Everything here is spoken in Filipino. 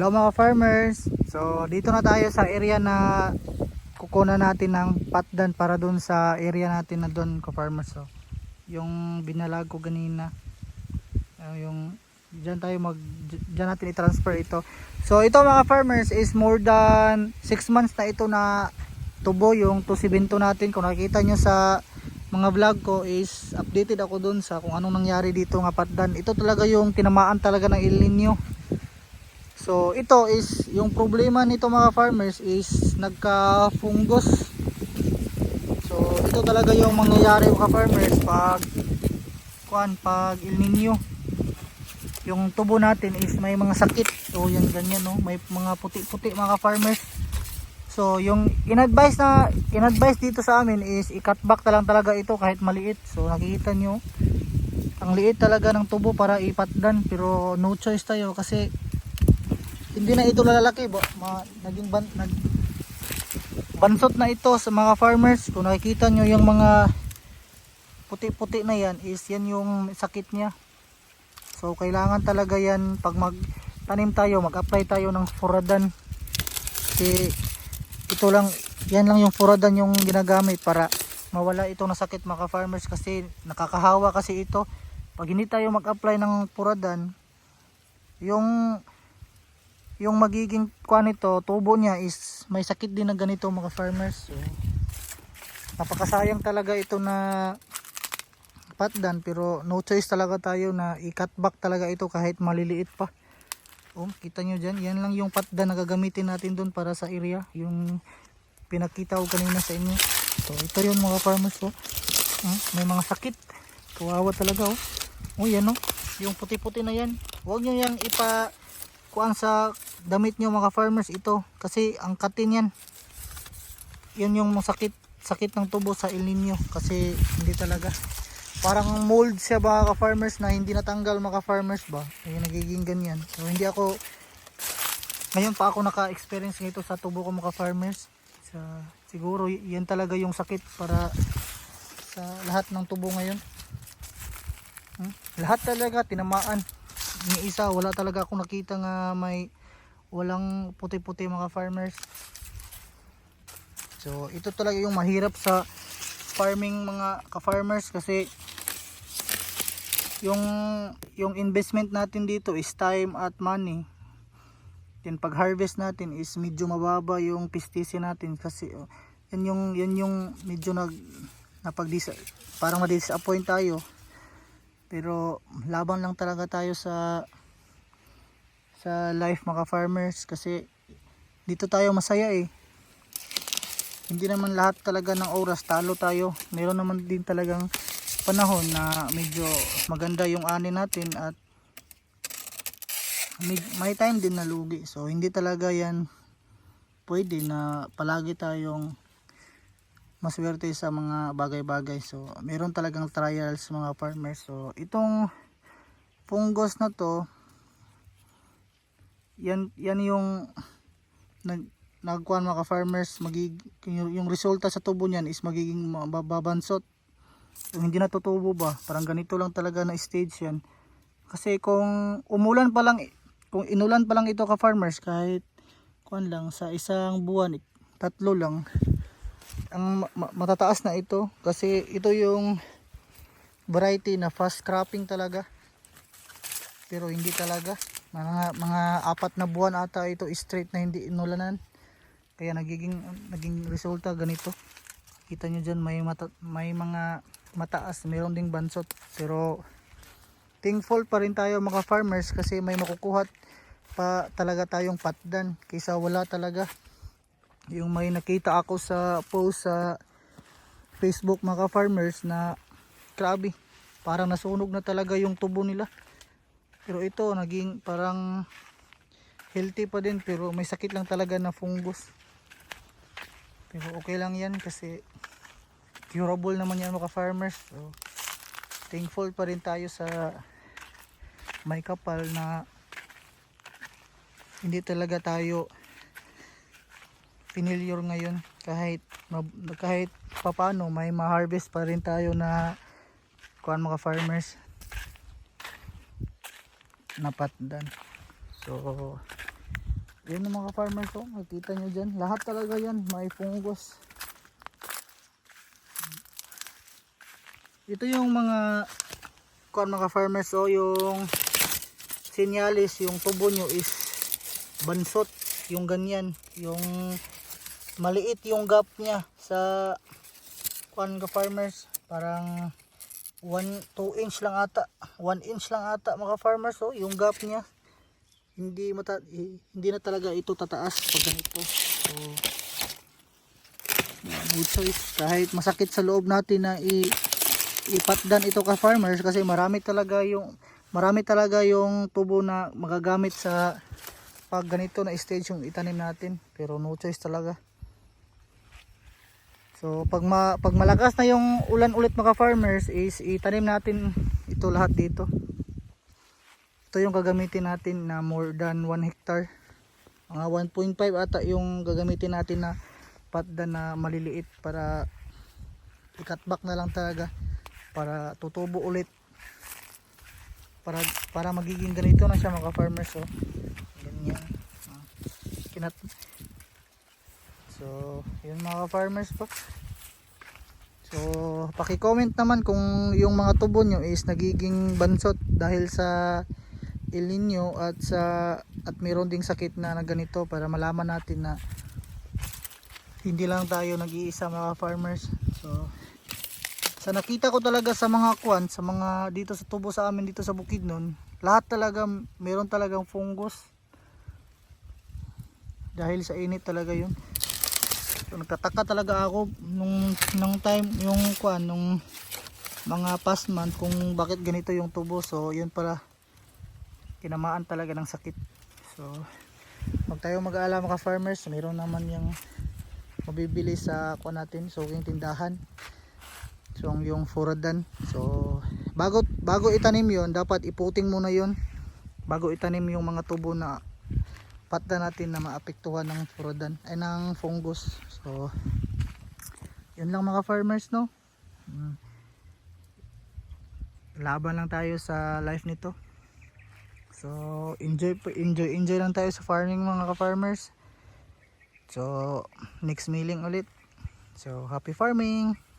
Hello mga farmers. So dito na tayo sa area na kukunan natin ng patdan para doon sa area natin na doon ko farmers. So yung binalag ko ganina. ah, yung diyan tayo mag diyan natin i-transfer ito. So ito mga farmers is more than 6 months na ito na tubo yung 272 natin. Kung nakikita nyo sa mga vlog ko is updated ako doon sa kung anong nangyari dito nga patdan. Ito talaga yung tinamaan talaga ng El Nino. So ito is yung problema nito mga farmers is nagka-fungus. So ito talaga yung mangyayari mga farmers pag kuan pag El Nino. Yung tubo natin is may mga sakit. O yan ganyan no, may mga puti-puti mga farmers. So yung in-advise na in-advise dito sa amin is i-cut back na lang talaga ito kahit maliit. So nakikita nyo ang liit talaga ng tubo para ipatdan pero no choice tayo kasi hindi na ito lalaki ba ma, naging ban, nag, bansot na ito sa mga farmers. Kung nakikita nyo yung mga puti-puti na yan is yan yung sakit niya. So kailangan talaga yan pag magtanim tayo mag-apply tayo ng furadan. Kasi ito lang yan lang yung furadan yung ginagamit para mawala ito na sakit mga farmers. Kasi nakakahawa kasi ito. Pag hindi tayo mag-apply ng furadan yung yung magiging kuan nito, tubo niya is may sakit din na ganito mga farmers. So, napakasayang talaga ito na patdan pero no choice talaga tayo na i-cut back talaga ito kahit maliliit pa. Oh, kita nyo dyan, yan lang yung patdan na gagamitin natin doon para sa area. Yung pinakita ko kanina sa inyo. So, ito yun mga farmers. Oh. Ah, may mga sakit. Kawawa talaga. Oh, oh yan oh. Yung puti-puti na yan. Huwag nyo yang ipa kuan sa damit nyo mga farmers ito. Kasi ang katin yan. Yun yung sakit sakit ng tubo sa El Nino. Kasi hindi talaga. Parang mold siya mga ka-farmers na hindi natanggal mga farmers ba? Ay nagiging ganyan. So hindi ako ngayon pa ako naka-experience nito sa tubo ko mga farmers sa siguro yan talaga yung sakit para sa lahat ng tubo ngayon. Hmm? lahat talaga tinamaan. Ni isa wala talaga akong nakita nga may walang puti-puti mga farmers. So ito talaga yung mahirap sa farming mga ka-farmers kasi yung yung investment natin dito is time at money. Then pag harvest natin is medyo mababa yung pistisi natin kasi oh, yan yung yan yung medyo nag napag parang ma-disappoint tayo. Pero laban lang talaga tayo sa sa life mga farmers kasi dito tayo masaya eh. Hindi naman lahat talaga ng oras talo tayo. Meron naman din talagang panahon na medyo maganda yung ani natin at may, time din na lugi. So hindi talaga yan pwede na palagi tayong maswerte sa mga bagay-bagay. So meron talagang trials mga farmers. So itong fungus na to yan yan yung nag nagkuhan mga farmers magig yung, yung resulta sa tubo niyan is magiging mababansot kung hindi natutubo ba parang ganito lang talaga na stage yan. Kasi kung umulan pa lang kung inulan pa lang ito ka farmers kahit kuan lang sa isang buwan tatlo lang ang ma- ma- matataas na ito. Kasi ito yung variety na fast cropping talaga. Pero hindi talaga mga mga apat na buwan ata ito straight na hindi inulanan kaya nagiging naging resulta ganito. Kita nyo dyan may mata, may mga mataas mayroon ding bansot. Pero thankful pa rin tayo mga farmers kasi may makukuha pa talaga tayong patdan kaysa wala talaga. Yung may nakita ako sa post sa Facebook mga farmers na grabe parang nasunog na talaga yung tubo nila pero ito naging parang healthy pa din pero may sakit lang talaga na fungus. Pero okay lang yan kasi curable naman yan mga farmers. So thankful pa rin tayo sa may kapal na hindi talaga tayo failure ngayon. Kahit kahit papano may ma-harvest pa rin tayo na kuan mga farmers napatdan so Yan ang mga farmers oh, makikita nyo dyan. Lahat talaga yan, may fungus. Ito yung mga kuan mga farmers oh, yung sinyalis, yung tubo nyo is bansot, yung ganyan, yung maliit yung gap niya sa kuan ka farmers, parang 1 2 inch lang ata, 1 inch lang ata mga farmers oh, yung gap niya. Hindi mata hindi na talaga ito tataas pag ganito. So no choice. Kahit masakit sa loob natin na i ipatdan ito ka farmers kasi marami talaga yung marami talaga yung tubo na magagamit sa pag ganito na stage yung itanim natin. Pero no choice talaga so pag ma, pag malakas na yung ulan ulit mga farmers is itanim natin ito lahat dito. Ito yung gagamitin natin na more than 1 hectare. Mga 1.5 ata yung gagamitin natin na patda na maliliit para i-cut back na lang talaga para tutubo ulit. Para para magiging ganito na siya mga farmers so ganyan. Ah, kinat so yun mga farmers po. So paki-comment naman kung yung mga tubo nyo is nagiging bansot dahil sa El Nino at sa at mayroon ding sakit na, na ganito para malaman natin na hindi lang tayo nag-iisa mga farmers. So sa nakita ko talaga sa mga kwan sa mga dito sa tubo sa amin dito sa bukid nun lahat talaga meron talagang fungus. Dahil sa init talaga yun so, nagtataka talaga ako nung nung time yung kwan nung mga past month kung bakit ganito yung tubo. So yun pala tinamaan talaga ng sakit. So wag tayo mag-aala mga farmers. Mayroon naman yung mabibili sa kuha natin so yung tindahan. So yung furadan. So bago bago itanim yon dapat iputing muna yon bago itanim yung mga tubo na patda natin na maapektuhan ng furadan ay ng fungus so yun lang mga farmers no Mm. laban lang tayo sa life nito So, enjoy enjoy, enjoy lang tayo sa farming mga ka-farmers. So, next milling ulit. So, happy farming!